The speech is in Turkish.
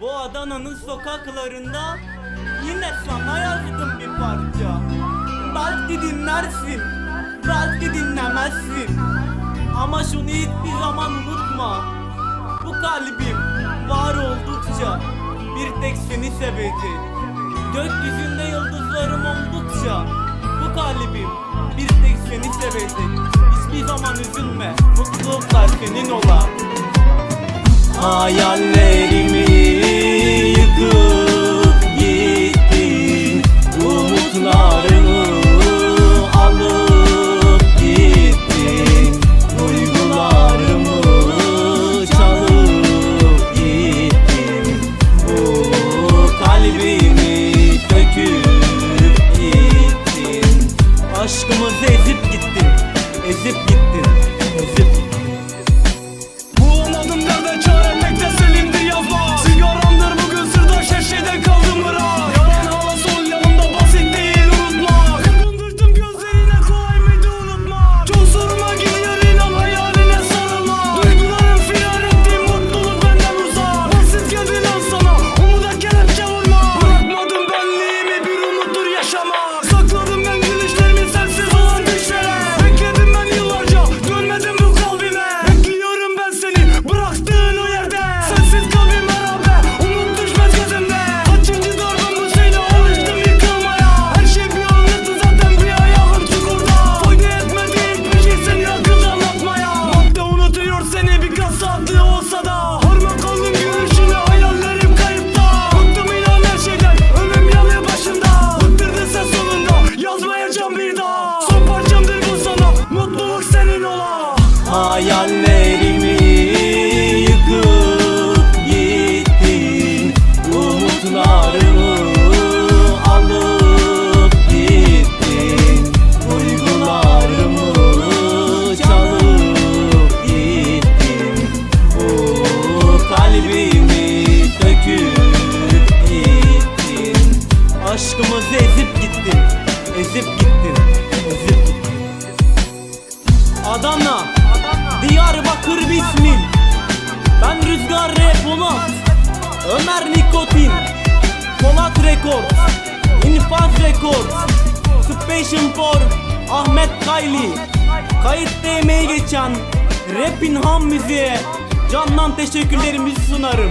Bu Adana'nın sokaklarında yine sana yazdım bir parça. Belki dinlersin, belki dinlemezsin. Ama şunu hiçbir zaman unutma. Bu kalbim var oldukça bir tek seni sevecek. Gökyüzünde yıldızlarım oldukça bu kalbim bir tek seni sevecek. Hiçbir zaman üzülme, mutluluklar senin ola. Hayallerimi Aşkımızı ezip gittin Ezip gittin Hayallerimi yıkıp gittin Umutlarımı alıp gittin Duygularımı çalıp gittin Bu kalbimi söküp gittin Aşkımızı ezip gittin Ezip gittin Ezip gittin Adana, Diyarbakır Bismil. Ben Rüzgar R. Polat. Ömer Nikotin. Polat Rekord İnfaz Rekord Special for Ahmet Kayli. Kayıtta emeği geçen Rap'in ham müziğe Candan teşekkürlerimizi sunarım